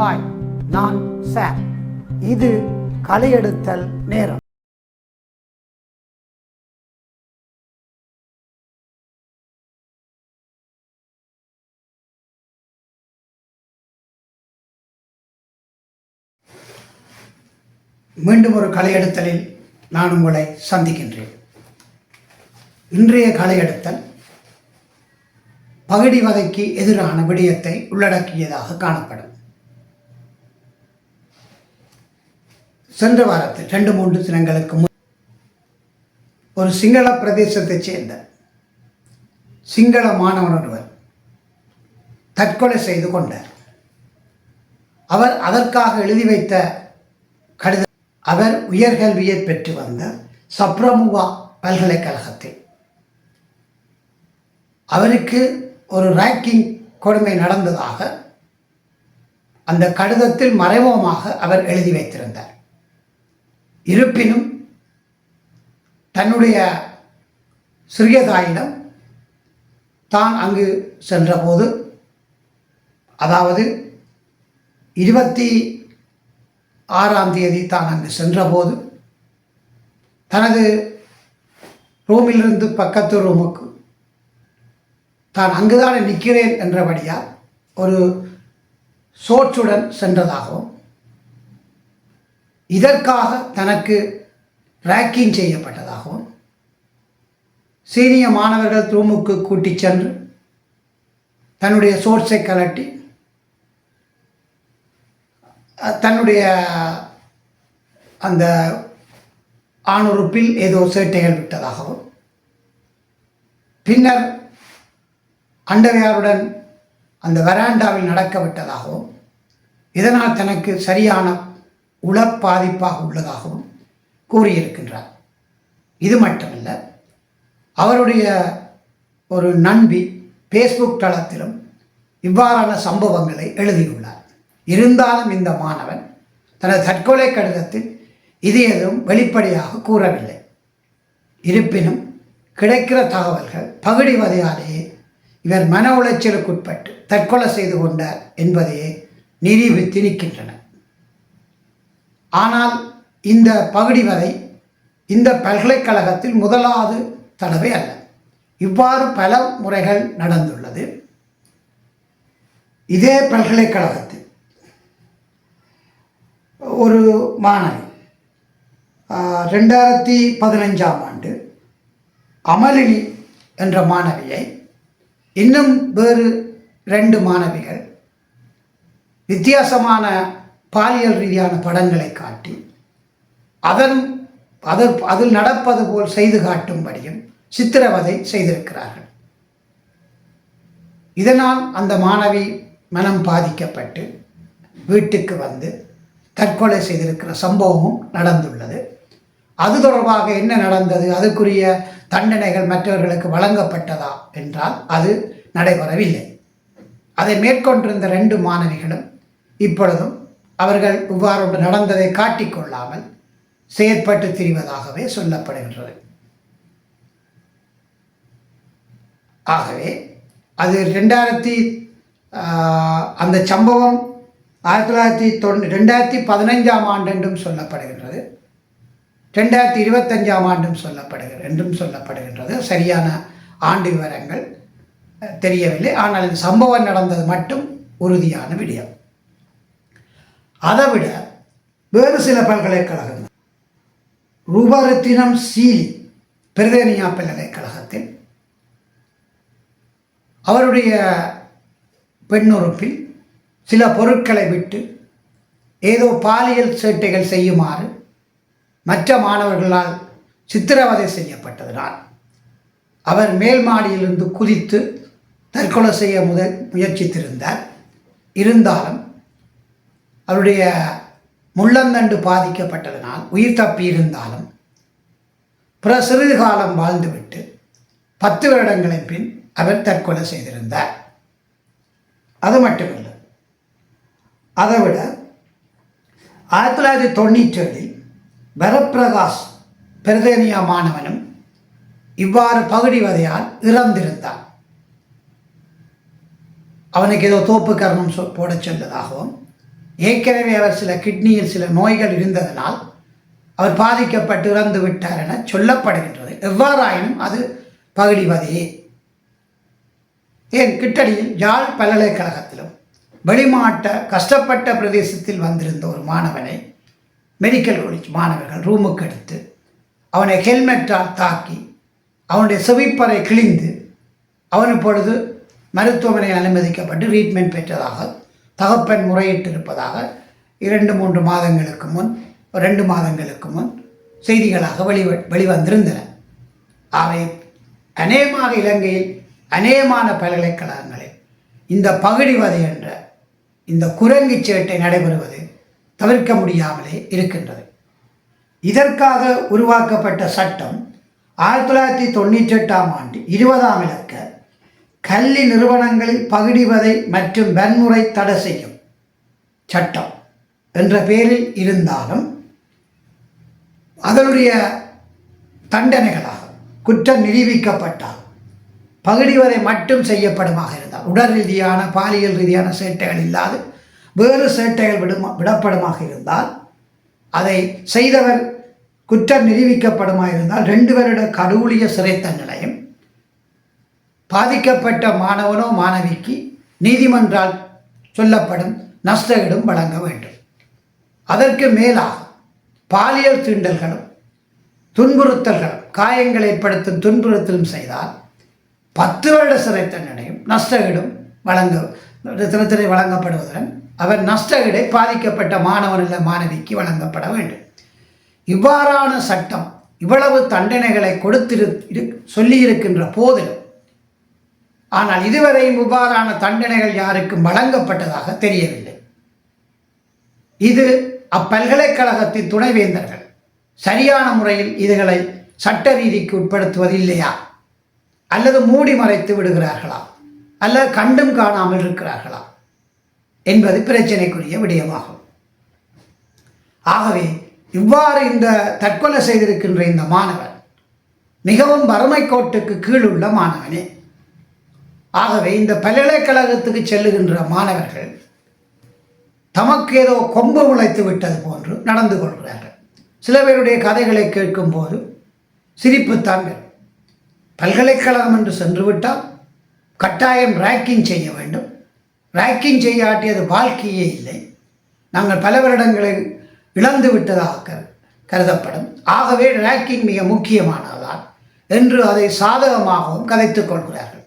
Hi நான் sir. இது கலையெடுத்தல் நேரம். மீண்டும் ஒரு கலையெடுத்தலில் நான் உங்களை சந்திக்கின்றேன். இன்றைய கலையெடுத்தல் பகுடி வதைக்கு எதிரான விடயத்தை உள்ளடக்கியதாக காணப்படும். சென்ற வாரத்தில் ரெண்டு மூன்று தினங்களுக்கு முன் ஒரு சிங்கள பிரதேசத்தைச் சேர்ந்த சிங்கள மாணவன் ஒருவர் தற்கொலை செய்து கொண்டார். அவர் அதற்காக எழுதி வைத்த கடித அவர் உயர்கல்வியை பெற்று வந்த சப்ரமுவா பல்கலைக்கழகத்தில். அவருக்கு ஒரு ரேக்கிங் கொடுமை நடந்ததாக அந்த கடிதத்தில் மறைமுகமாக அவர் எழுதி வைத்திருந்தார். இருப்பினும் தன்னுடைய சிறியதாயிடம் தான் அங்கு சென்றபோது அதாவது இருபத்தி ஆறாம் தேதி தான் அங்கு சென்றபோது தனது ரூமிலிருந்து பக்கத்து ரூமுக்கு தான் அங்குதானே நிற்கிறேன் என்றபடியால் ஒரு சோற்றுடன் சென்றதாகவும் இதற்காக தனக்கு ரேக்கிங் செய்யப்பட்டதாகவும் சீனிய மாணவர்கள் ரூமுக்கு கூட்டிச் சென்று தன்னுடைய சோர்ஸை கலட்டி தன்னுடைய அந்த ஆணுறுப்பில் ஏதோ சேட்டைகள் விட்டதாகவும் பின்னர் அண்டவையாருடன் அந்த வராண்டாவில் நடக்க விட்டதாகவும் இதனால் தனக்கு சரியான உளப்பாதிப்பாக உள்ளதாகவும் கூறியிருக்கின்றார். இது மட்டுமல்ல அவருடைய ஒரு நண்பி ஃபேஸ்புக் தளத்திலும் இவ்வாறான சம்பவங்களை எழுதியுள்ளார். இருந்தாலும் இந்த மாணவன் தனது தற்கொலை கடிதத்தில் இது எதுவும் வெளிப்படையாக கூறவில்லை. இருப்பினும் கிடைக்கிற தகவல்கள் பகுடிவதையாலேயே இவர் மன உளைச்சலுக்குட்பட்டு தற்கொலை செய்து கொண்டார் என்பதையே நிரூபித்து நிற்கின்றன. ஆனால் இந்த பகுதி வரை இந்த பல்கலைக்கழகத்தில் முதலாவது தடவை அல்ல. இவ்வாறு பல முறைகள் நடந்துள்ளது. இதே பல்கலைக்கழகத்தில் ஒரு மாணவி ரெண்டாயிரத்தி பதினஞ்சாம் ஆண்டு அமலினி என்ற மாணவியை இன்னும் வேறு ரெண்டு மாணவிகள் வித்தியாசமான பாலியல் ரீதியான படங்களை காட்டி அதன் அதற் அதில் நடப்பது போல் செய்து காட்டும்படியும் சித்திரவதை செய்திருக்கிறார்கள். இதனால் அந்த மாணவி மனம் பாதிக்கப்பட்டு வீட்டுக்கு வந்து தற்கொலை செய்திருக்கிற சம்பவமும் நடந்துள்ளது. அது தொடர்பாக என்ன நடந்தது அதுக்குரிய தண்டனைகள் மற்றவர்களுக்கு வழங்கப்பட்டதா என்றால் அது நடைபெறவில்லை. அதை மேற்கொண்டிருந்த ரெண்டு மாணவிகளும் இப்பொழுதும் அவர்கள் இவ்வாறு ஒன்று நடந்ததை காட்டிக்கொள்ளாமல் செயற்பட்டு திரிவதாகவே சொல்லப்படுகின்றது. ஆகவே அது ரெண்டாயிரத்தி அந்த சம்பவம் ஆயிரத்தி தொள்ளாயிரத்தி தொண்ணூ ரெண்டாயிரத்தி பதினைஞ்சாம் ஆண்டு என்றும் சொல்லப்படுகின்றது. ரெண்டாயிரத்தி இருபத்தஞ்சாம் ஆண்டும் சொல்லப்படுகிறது என்றும் சொல்லப்படுகின்றது. சரியான ஆண்டு விவரங்கள் தெரியவில்லை. ஆனால் இந்த சம்பவம் நடந்தது மட்டும் உறுதியான விடயம். அதைவிட வேறு சில பல்கலைக்கழகங்கள். ரூபரத்தினம் சீலி பிரதேனியா பல்கலைக்கழகத்தில் அவருடைய பெண்ணுறுப்பில் சில பொருட்களை விட்டு ஏதோ பாலியல் சேட்டைகள் செய்யுமாறு மற்ற மாணவர்களால் சித்திரவதை செய்யப்பட்டதனால் அவர் மேல் மாடியிலிருந்து குதித்து தற்கொலை செய்ய முதல் முயற்சித்திருந்தார். இருந்தாலும் அவருடைய முள்ளந்தண்டு பாதிக்கப்பட்டதனால் உயிர் தப்பி இருந்தாலும் பிற சிறிது காலம் வாழ்ந்துவிட்டு பத்து வருடங்களின் பின் அவர் தற்கொலை செய்திருந்தார். அது மட்டுமில்லை அதைவிட ஆயிரத்தி தொள்ளாயிரத்தி தொண்ணூற்றி ஏழில் வரப்பிரகாஷ் பிரதேனியா மாணவனும் இவ்வாறு பகுடிவதையால் இறந்திருந்தான். அவனுக்கு ஏதோ தோப்பு கரணம் சொ போடச் சொன்னதாகவும் ஏற்கனவே அவர் சில கிட்னியில் சில நோய்கள் இருந்ததனால் அவர் பாதிக்கப்பட்டு இறந்து விட்டார் என சொல்லப்படுகின்றது. எவ்வாறாயினும் அது பகுடிவதையே ஏன்? கிட்டடியில் யாழ் பல்கலைக்கழகத்திலும் வெளிமாட்ட கஷ்டப்பட்ட பிரதேசத்தில் வந்திருந்த ஒரு மாணவனை மெடிக்கல் காலேஜ் மாணவர்கள் ரூமுக்கு எடுத்து அவனை ஹெல்மெட்டால் தாக்கி அவனுடைய செவிப்பறை கிழிந்து அவன் இப்பொழுது மருத்துவமனையில் அனுமதிக்கப்பட்டு ட்ரீட்மெண்ட் பெற்றதாக தகப்பன் முறையிட்டிருப்பதாக இரண்டு மூன்று மாதங்களுக்கு முன் ரெண்டு மாதங்களுக்கு முன் செய்திகளாக வெளி வெளிவந்திருந்தன. அவை அநேகமாக இலங்கையில் அநேகமான பல்கலைக்கழகங்களில் இந்த பகுடிவதை என்ற இந்த குரங்கு சேட்டை நடைபெறுவது தவிர்க்க முடியாமலே இருக்கின்றது. இதற்காக உருவாக்கப்பட்ட சட்டம் ஆயிரத்தி தொள்ளாயிரத்தி தொண்ணூற்றி எட்டாம் ஆண்டு இருபதாம் இலக்க கல்வி நிறுவனங்களில் பகுடிவதை மற்றும் வன்முறை தடை செய்யும் சட்டம் என்ற பெயரில் இருந்தாலும் அதனுடைய தண்டனைகளாக குற்றம் நிரூபிக்கப்பட்டால் பகிடிவதை மட்டும் செய்யப்படுமாக இருந்தால் உடல் ரீதியான பாலியல் ரீதியான சேட்டைகள் இல்லாது வேறு சேட்டைகள் விடுமா விடப்படுமாக இருந்தால் அதை செய்தவர் குற்றம் நிரூபிக்கப்படுமா இருந்தால் ரெண்டு வருட கடவுளிய சிறை தண்டனையும் பாதிக்கப்பட்ட மாணவனோ மாணவிக்கு நீதிமன்றால் சொல்லப்படும் நஷ்டஈடும் வழங்க வேண்டும். அதற்கு மேலாக பாலியல் தீண்டல்களும் துன்புறுத்தல்களும் காயங்களை ஏற்படுத்தும் துன்புறுத்தலும் செய்தால் பத்து வருட சிறை தண்டனையும் நஷ்டஈடும் வழங்க தினத்திலே வழங்கப்படுவதுடன் அவர் நஷ்டஈடை பாதிக்கப்பட்ட மாணவன் இல்லை மாணவிக்கு வழங்கப்பட வேண்டும். இவ்வாறான சட்டம் இவ்வளவு தண்டனைகளை கொடுத்திரு சொல்லியிருக்கின்ற போதிலும் ஆனால் இதுவரையும் இவ்வாறான தண்டனைகள் யாருக்கும் வழங்கப்பட்டதாக தெரியவில்லை. இது அப்பல்கலைக்கழகத்தின் துணைவேந்தர்கள் சரியான முறையில் இதுகளை சட்ட ரீதிக்கு உட்படுத்துவதில்லையா? அல்லது மூடி மறைத்து விடுகிறார்களா? அல்லது கண்டும் காணாமல் இருக்கிறார்களா? என்பது பிரச்சனைக்குரிய விடயமாகும். ஆகவே இவ்வாறு இந்த தற்கொலை செய்திருக்கின்ற இந்த மாணவன் மிகவும் வறுமை கோட்டுக்கு கீழ் உள்ள மாணவனே. ஆகவே இந்த பல்கலைக்கழகத்துக்கு செல்லுகின்ற மாணவர்கள் தமக்கு ஏதோ கொம்பு முளைத்து விட்டது போன்று நடந்து கொள்கிறார்கள். சில பேருடைய கதைகளை கேட்கும்போது சிரிப்புத்தான் வரும் பல்கலைக்கழகம் என்று சென்று விட்டால் கட்டாயம் ரேக்கிங் செய்ய வேண்டும். ரேக்கிங் செய்யாட்டியது வாழ்க்கையே இல்லை. நாங்கள் பல வருடங்களை இழந்து விட்டதாக கரு- கருதப்படும். ஆகவே ரேக்கிங் மிக முக்கியமானதால் என்று அதை சாதகமாகவும் கதைத்துக் கொள்கிறார்கள்.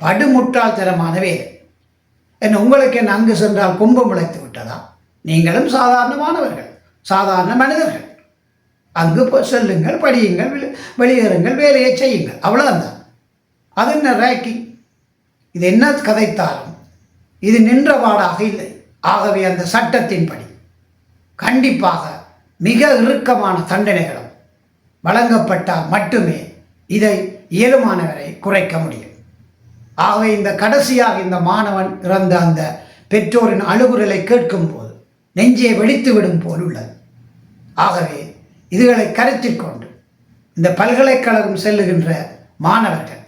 படுமுட்டாள்தனமான வேலை என்ன உங்களுக்கு என்ன அங்கு சென்றால் கும்பம் முளைத்து விட்டதா? நீங்களும் சாதாரணமானவர்கள் சாதாரண மனிதர்கள். அங்கு போய் செல்லுங்கள் படியுங்கள் வெளியேறுங்கள் வேலையை செய்யுங்கள். அவ்வளோதான் அது என்ன ரேக்கிங் இது என்ன கதைத்தாலும் இது நின்றபாடாக இல்லை. ஆகவே அந்த சட்டத்தின்படி கண்டிப்பாக மிக இறுக்கமான தண்டனைகளும் வழங்கப்பட்டால் மட்டுமே இதை இயலுமானவரை குறைக்க முடியும். ஆகவே இந்த கடைசியாக இந்த மாணவன் இறந்த அந்த பெற்றோரின் அழுகுரலை கேட்கும்போது நெஞ்சே வெடித்து விடும் போல் உள்ளது. ஆகவே இதுகளை கருத்தில் கொண்டு இந்த பல்கலைக்கழகம் செல்லுகின்ற மாணவர்கள்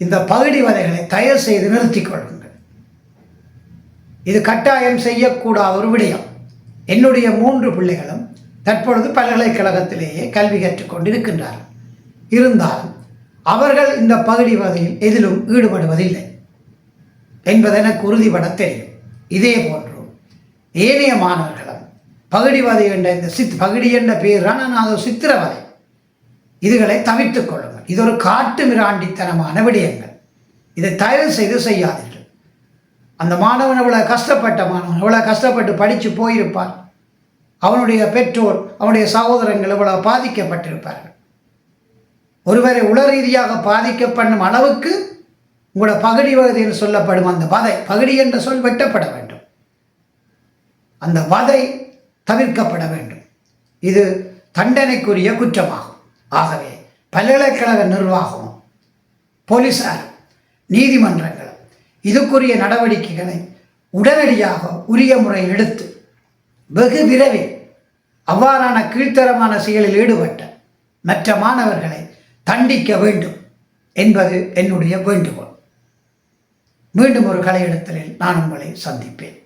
இந்த பகுதி வதைகளை தயவு செய்து நிறுத்தி கொள்ளுங்கள். இது கட்டாயம் செய்யக்கூடாத ஒரு விடயம். என்னுடைய மூன்று பிள்ளைகளும் தற்பொழுது பல்கலைக்கழகத்திலேயே கல்வி கற்றுக்கொண்டிருக்கின்றார்கள் இருந்தாலும் அவர்கள் இந்த பகுடிவதையில் எதிலும் ஈடுபடுவதில்லை என்பது எனக்கு உறுதிபட தெரியும். இதே போன்று ஏனைய மாணவர்களும் பகுடிவாதி என்ற இந்த சித் பகுடி என்ற பெயர் ஆனால் சித்திரவதை இதுகளை தவிர்த்துக் கொள்ளுங்கள். இது ஒரு காட்டு மிராண்டித்தனமான விடயங்கள். இதை தயவு செய்து செய்யாதீர்கள். அந்த மாணவன் இவ்வளோ கஷ்டப்பட்ட மாணவன் இவ்வளோ கஷ்டப்பட்டு படித்து போயிருப்பான் அவனுடைய பெற்றோர் அவனுடைய சகோதரங்கள் இவ்வளோ பாதிக்கப்பட்டிருப்பார்கள். ஒருவரை உள ரீதியாக பாதிக்கப்படும் அளவுக்கு உங்களோட பகுடி வகை என்று சொல்லப்படும் அந்த வதை பகுடி என்ற சொல் வெட்டப்பட வேண்டும். அந்த வதை தவிர்க்கப்பட வேண்டும். இது தண்டனைக்குரிய குற்றமாகும். ஆகவே பல்கலைக்கழக நிர்வாகமும் போலீசார் நீதிமன்றங்களும் இதுக்குரிய நடவடிக்கைகளை உடனடியாக உரிய முறையில் எடுத்து வெகு விரைவில் அவ்வாறான கீழ்த்தரமான செயலில் ஈடுபட்ட மற்ற மாணவர்களை தண்டிக்க வேண்டும் என்பது என்னுடைய வேண்டுகோள். மீண்டும் ஒரு கலையிடத்தில் நான் உங்களை சந்திப்பேன்.